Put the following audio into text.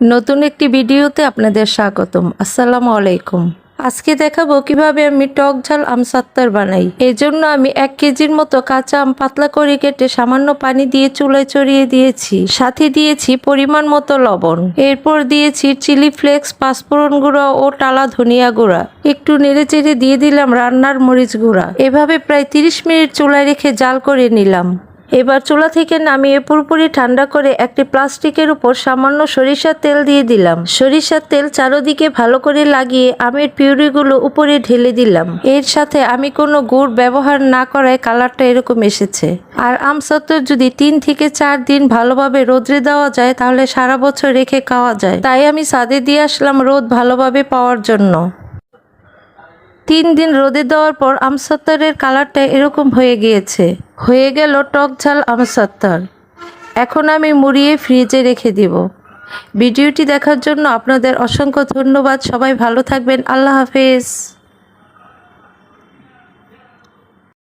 নতুন একটি ভিডিওতে আপনাদের স্বাগতম। আসসালামু আলাইকুম। আজকে দেখাবো কীভাবে আমি টক ঝাল আম সাত্তার বানাই। এই জন্য আমি এক কেজির মতো কাঁচা আম পাতলা করে কেটে সামান্য পানি দিয়ে চুলায় চড়িয়ে দিয়েছি। সাথে দিয়েছি পরিমাণ মতো লবণ। এরপর দিয়েছি চিলি ফ্লেক্স, পাঁচফোড়ন গুঁড়া ও টালা ধনিয়া গুঁড়া। একটু নেড়ে চেড়ে দিয়ে দিলাম রান্নার মরিচ গুঁড়া। এভাবে প্রায় তিরিশ মিনিট চুলায় রেখে জাল করে নিলাম। এবার চুলা থেকে নামিয়ে পুরোপুরি ঠান্ডা করে একটি প্লাস্টিকের উপর সামান্য সরিষার তেল দিয়ে দিলাম। সরিষার তেল চারোদিকে ভালো করে লাগিয়ে আমের পিউরিগুলো উপরে ঢেলে দিলাম। এর সাথে আমি কোনো গুড় ব্যবহার না করায় কালারটা এরকম এসেছে। আর আম সত্তর যদি তিন থেকে চার দিন ভালোভাবে রোদ্রে দেওয়া যায়, তাহলে সারা বছর রেখে খাওয়া যায়। তাই আমি সাদে দিয়ে আসলাম রোদ ভালোভাবে পাওয়ার জন্য। তিন দিন রোদে দেওয়ার পর আমসত্তরের কালারটা এরকম হয়ে গিয়েছে। হয়ে গেল টক ঝাল আমসত্তর। এখন আমি মুড়িয়ে ফ্রিজে রেখে দিব। ভিডিওটি দেখার জন্য আপনাদের অসংখ্য ধন্যবাদ। সবাই ভালো থাকবেন। আল্লাহ হাফেজ।